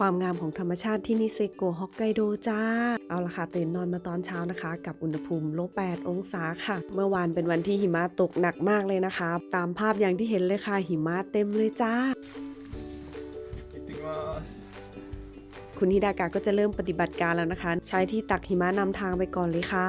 ความงามของธรรมชาติที่นิเซโกะฮอกไกโดจ้า เอาละค่ะตื่นนอนมาตอนเช้านะคะ กับอุณหภูมิลบ 8 องศาค่ะ เมื่อวานเป็นวันที่หิมะตกหนักมากเลยนะคะ ตามภาพอย่างที่เห็นเลยค่ะหิมะเต็มเลยจ้า คุณฮิดากะก็จะเริ่มปฏิบัติการแล้วนะคะ ใช้ที่ตักหิมะนำทางไปก่อนเลยค่ะ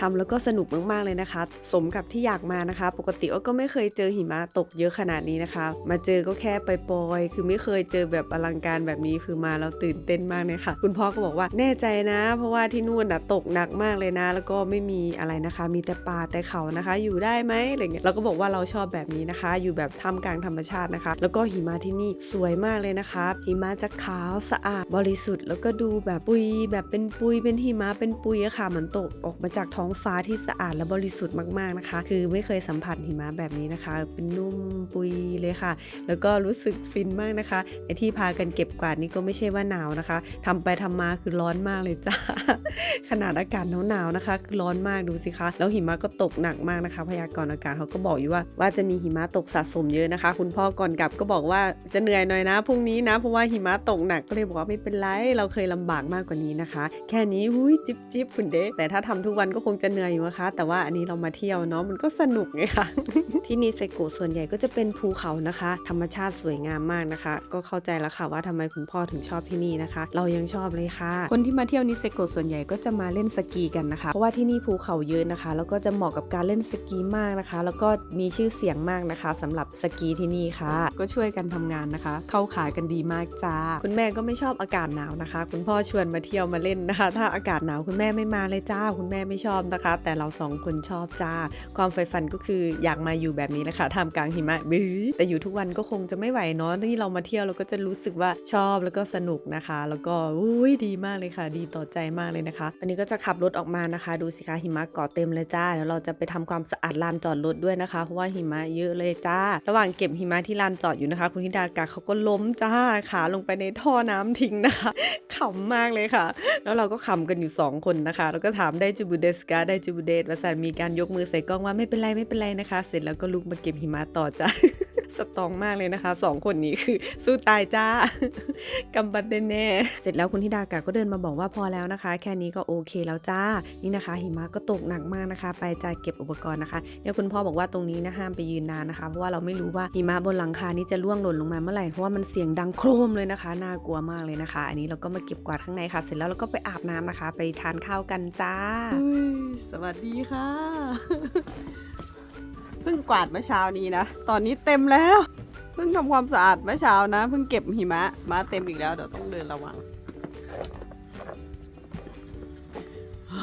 ทำแล้วก็สนุกมากๆเลยนะคะ สมกับที่อยากมานะคะ ปกติก็ไม่เคยเจอหิมะตกเยอะขนาดนี้นะคะ มาเจอก็แค่ไปปอยคือไม่เคยเจอแบบอลังการแบบนี้คือมาแล้วตื่นเต้นมากเลยค่ะ คุณพ่อก็บอกว่าแน่ใจนะ เพราะว่าที่นู่นน่ะตกหนักมากเลยนะ แล้วก็ไม่มีอะไรนะคะ มีแต่ป่าแต่เขานะคะ อยู่ได้ไหมอะไรเงี้ยเราก็บอกว่าเราชอบแบบนี้นะคะ อยู่แบบท่ามกลางธรรมชาตินะคะ แล้วก็หิมะที่นี่สวยมากเลยนะคะหิมะจะขาวสะอาดบริสุทธิ์แล้วก็ดูแบบปุยแบบเป็นปุยเป็นหิมะเป็นปุยอะค่ะมือนตกออกมาจากท้องฟ้าที่สะอาดและบริสุทธิ์มากๆนะคะ คือไม่เคยสัมผัสหิมะแบบนี้นะคะ เป็นนุ่มปุยเลยค่ะ แล้วก็รู้สึกฟินมากนะคะไอที่พากันเก็บกวาดนี่ก็ไม่ใช่ว่าหนาวนะคะทำไปทำมาคือร้อนมากเลยจ้าขนาดอากาศหนาวๆนะคะ คือร้อนมากดูสิคะแล้วหิมะก็ตกหนักมากนะคะ พยากรณ์อากาศเขาก็บอกอยู่ว่าว่าจะมีหิมะตกสะสมเยอะนะคะ คุณพ่อก่อนกลับก็บอกว่าจะเหนื่อยหน่อยนะพรุ่งนี้นะเพราะว่าหิมะตกหนักก็เลยบอกว่าไม่เป็นไรเราเคยลำบากมากกว่านี้นะคะ แค่นี้หุ้ยจิบจิบคุณเด้แต่ถ้าทำทุกวันก็คงจะเหนื่อยอยู่นะคะ แต่ว่าอันนี้เรามาเที่ยวเนาะมันก็สนุกไงคะที่นิเซโกส่วนใหญ่ก็จะเป็นภูเขานะคะ ธรรมชาติสวยงามมากนะคะ ก็เข้าใจแล้วค่ะว่าทำไมคุณพ่อถึงชอบที่นี่นะคะ เรายังชอบเลยค่ะ คนที่มาเที่ยวนิเซโกส่วนใหญ่ก็จะมาเล่นสกีกันนะคะ เพราะว่าที่นี่ภูเขาเยอะนะคะ แล้วก็จะเหมาะกับการเล่นสกีมากนะคะ แล้วก็มีชื่อเสียงมากนะคะสำหรับสกีที่นี่ค่ะ ก็ช่วยกันทำงานนะคะ เข้าขายกันดีมากจ้าคุณแม่ก็ไม่ชอบอากาศหนาวนะคะ คุณพ่อชวนมาเที่ยวมาเล่นนะคะ ถ้าอากาศหนาวคุณแม่ไม่มาเลยจ้า คุณแม่ไม่ชอบนะคะ แต่เราสองคนชอบจ้า ความใฝ่ฝันก็คืออยากมาอยู่แบบนี้แหละคะท่ามกลางหิมะบื้อแต่อยู่ทุกวันก็คงจะไม่ไหวเนาะที่เรามาเที่ยวเราก็จะรู้สึกว่าชอบแล้วก็สนุกนะคะ แล้วก็อุ้ยดีมากเลยค่ะ ดีต่อใจมากเลยนะคะอันนี้ก็จะขับรถออกมานะคะ ดูสิคะหิมะเกาะเต็มเลยจ้าเดี๋ยวเราจะไปทำความสะอาดลานจอดรถด้วยนะคะเพราะว่าหิมะเยอะเลยจ้า ระหว่างเก็บหิมะที่ลานจอดอยู่นะคะ คุณธิดากาเขาก็ล้มจ้าขาลงไปในท่อน้ำทิ้งนะคะขำมากเลยค่ะ แล้วเราก็ขำกันอยู่ 2 คนนะคะ แล้วก็ถามได้จูบูเดสกาได้จูบูเดสวาสันมีการยกมือใส่กล้องว่าไม่เป็นไรไม่เป็นไรนะคะ เสร็จแล้วก็ลุกมาเก็บหิมะต่อจ้ะ สตองมากเลยนะคะสองคนนี้คือสู้ตายจ้ากำบัดแน่เสร็จแล้วคุณธิดากาก็เดินมาบอกว่าพอแล้วนะคะ แค่นี้ก็โอเคแล้วจ้า นี่นะคะ หิมะก็ตกหนักมากนะคะ ไปจ่ายเก็บอุปกรณ์นะคะเนี่ยคุณพ่อบอกว่าตรงนี้นะห้ามไปยืนนานนะคะ เพราะว่าเราไม่รู้ว่าหิมะบนหลังคานี้จะร่วงหล่นลงมาเมื่อไหร่เพราะว่ามันเสียงดังโครมเลยนะคะน่ากลัวมากเลยนะคะ อันนี้เราก็มาเก็บกวาดข้างในค่ะ เสร็จแล้วเราก็ไปอาบน้ำนะคะ ไปทานข้าวกันจ้าสวัสดีค่ะ เพิ่งกวาดเมื่อเช้านี้นะ ตอนนี้เต็มแล้ว เพิ่งทำความสะอาดเมื่อเช้านะ เพิ่งเก็บหิมะ มาเต็มอีกแล้ว เดี๋ยวต้องเดินระวังอ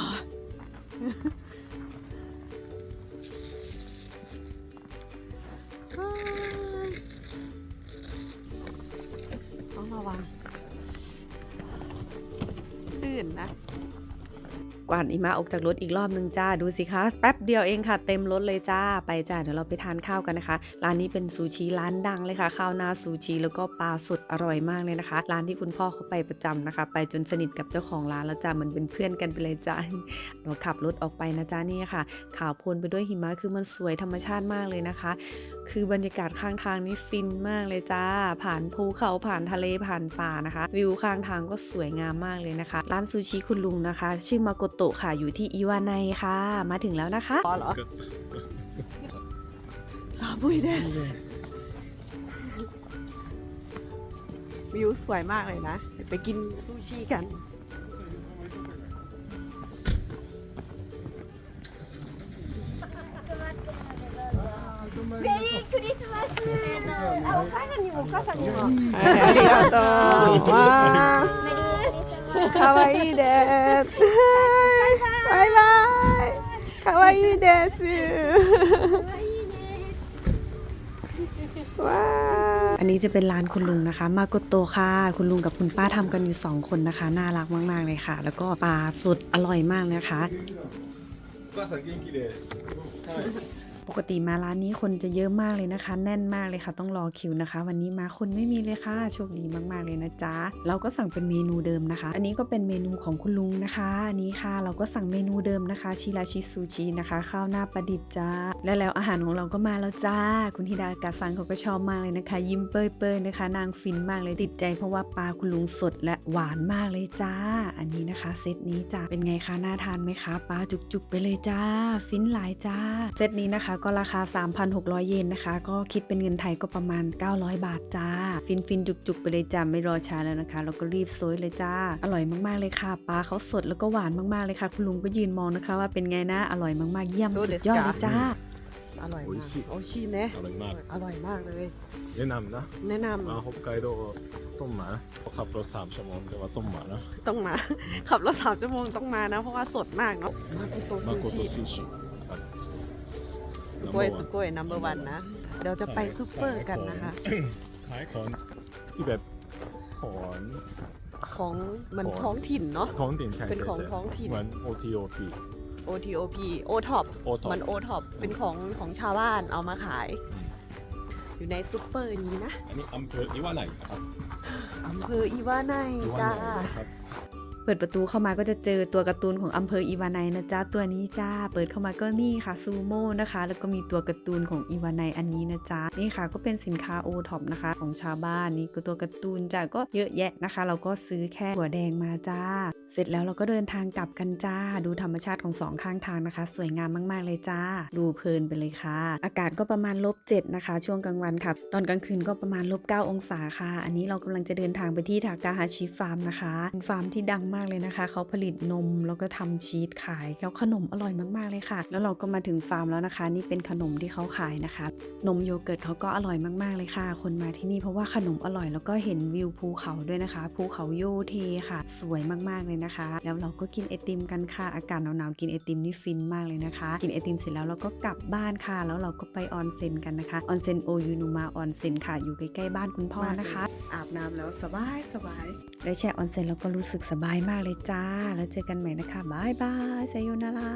กวาดอิมะออกจากรถอีกรอบนึงจ้าดูสิคะแป๊บเดียวเองค่ะเต็มรถเลยจ้าไปจ้าเดี๋ยวเราไปทานข้าวกันนะคะ ร้านนี้เป็นซูชิร้านดังเลยค่ะ ข้าวหน้าซูชิแล้วก็ปลาสดอร่อยมากเลยนะคะ ร้านที่คุณพ่อเขาไปประจำนะคะ ไปจนสนิทกับเจ้าของร้านแล้วจ้าเหมือนเป็นเพื่อนกันไปเลยจ้าเราขับรถออกไปนะจ้านี่ค่ะขาวโพลนไปด้วยหิมะคือมันสวยธรรมชาติมากเลยนะคะ คือบรรยากาศข้างทางนี่ฟินมากเลยจ้า ผ่านภูเขาผ่านทะเลผ่านป่านะคะ วิวข้างทางก็สวยงามมากเลยนะคะ ร้านซูชิคุณลุงนะคะ ชื่อมาโกโะค่ะอยู่ที่อิวาไนค่ะ มาถึงแล้วนะคะอ๋อเหรอซาบุยเดสวิวสวยมากเลยนะเดี๋ยวไปกินซูชิกัน メリークリスマスあ、お母さんにもお母さんにもありがとう。わー、かわいいです。 บายบายคาวาอันนี้จะเป็นร้านคุณลุงนะคะ มาโกโตค่ะ คุณลุงกับคุณป้าทำกันอยู่ 2 คนนะคะ น่ารักมาก ๆ เลยค่ะ แล้วก็ปลาสุดอร่อยมากนะคะ ปกติมาร้านนี้คนจะเยอะมากเลยนะคะ แน่นมากเลยค่ะ ต้องรอคิวนะคะ วันนี้มาคนไม่มีเลยค่ะโชคดีมากๆเลยนะจ๊ะเราก็สั่งเป็นเมนูเดิมนะคะ อันนี้ก็เป็นเมนูของคุณลุงนะคะอันนี้ค่ะ เราก็สั่งเมนูเดิมนะคะชิราชิซูชินะคะ ข้าวหน้าประดิบจ้าและแล้วอาหารของเราก็มาแล้วจ้า คุณฮิดากาสังเขาก็ชอบมากเลยนะคะ ยิ้มเป้ยๆนะคะ นางฟินมากเลยติดใจเพราะว่าปลาคุณลุงสดและหวานมากเลยจ้า อันนี้นะคะเซตนี้จ้าเป็นไงคะน่าทานไหมคะปลาจุกๆไปเลยจ้า ฟินหลายจ้าเซตนี้นะคะก็ราคา 3,600 เยนนะคะ ก็คิดเป็นเงินไทยก็ประมาณ 900 บาทจ้า ฟินฟินจุกๆ ไปเลยจ้าไม่รอช้าแล้วนะคะ เราก็รีบซวยเลยจ้า อร่อยมากๆเลยค่ะปลาเขาสดแล้วก็หวานมากๆเลยค่ะ คุณลุงก็ยืนมองนะคะ ว่าเป็นไงนะอร่อยมากๆเยี่ยมสุดยอดเลยจ้าอร่อยมากโอชิเนะอร่อยมาก อร่อยมากเลย แนะนำนะ แนะนำมาฮอกไกโดต้มหมาขับรถสามชั่วโมงแต่ว่าต้มหมานะ ต้องมา ขับรถสามชั่วโมงต้องมานะ เพราะว่าสดมากเนาะ มาโกโตซูชิ สุโกยสุโกยนัมเบอร์วันนะ เดี๋ยวจะไปซูเปอร์กันนะคะ ขายของที่แบบของของมันของท้องถิ่นเนาะท้องถิ่นใช่เป็นใช่ของใช่ท้องถิ่นเหมือน OTOP OTOP OTOP OTOP มัน OTOP เป็นของของชาวบ้านเอามาขายอืมอยู่ในซูเปอร์นี้นะ อันนี้อำเภออิวาไนนะครับอำเภออีวาไนอิวาจ้าไนนะครับเปิดประตูเข้ามาก็จะเจอตัวการ์ตูนของอำเภออีวานายนะจ๊ะตัวนี้จ้า เปิดเข้ามาก็นี่ค่ะซูโม่นะคะ แล้วก็มีตัวการ์ตูนของอีวานายอันนี้นะจ๊ะนี่ค่ะก็เป็นสินค้าโอท็อปนะคะ ของชาวบ้านนี่ก็ตัวการ์ตูนจ้าก็เยอะแยะนะคะ เราก็ซื้อแค่หัวแดงมาจ้า เสร็จแล้วเราก็เดินทางกลับกันจ้า ดูธรรมชาติของสองข้างทางนะคะ สวยงามมากๆเลยจ้า ดูเพลินไปเลยค่ะ อากาศก็ประมาณลบเจ็ดนะคะ ช่วงกลางวันค่ะ ตอนกลางคืนก็ประมาณลบเก้าองศาค่ะ อันนี้เรากำลังจะเดินทางไปที่ทากาฮาชิฟาร์มนะคะเป็นฟาร์มที่ดังมากเลยนะคะ เขาผลิตนมแล้วก็ทำชีสขาย แล้วขนมอร่อยมากๆเลยค่ะ แล้วเราก็มาถึงฟาร์มแล้วนะคะ นี่เป็นขนมที่เขาขายนะคะ นมโยเกิร์ตเขาก็อร่อยมากๆเลยค่ะ คนมาที่นี่เพราะว่าขนมอร่อยแล้วก็เห็นวิวภูเขาด้วยนะคะ ภูเขาโยเทค่ะ สวยมากๆเลยนะคะ แล้วเราก็กินไอติมกันค่ะ อากาศหนาวๆกินไอติมนี่ฟินมากเลยนะคะ กินไอติมเสร็จแล้วเราก็กลับบ้านค่ะ แล้วเราก็ไปออนเซ็นกันนะคะ ออนเซ็นโอยูนูมาออนเซ็นค่ะ อยู่ใกล้ๆบ้านคุณพ่อนะคะ อาบน้ำแล้วสบายสบายได้แช่ออนเซ็นแล้วก็รู้สึกสบายมากเลยจ้า แล้วเจอกันใหม่นะคะบายบายไซโยนารา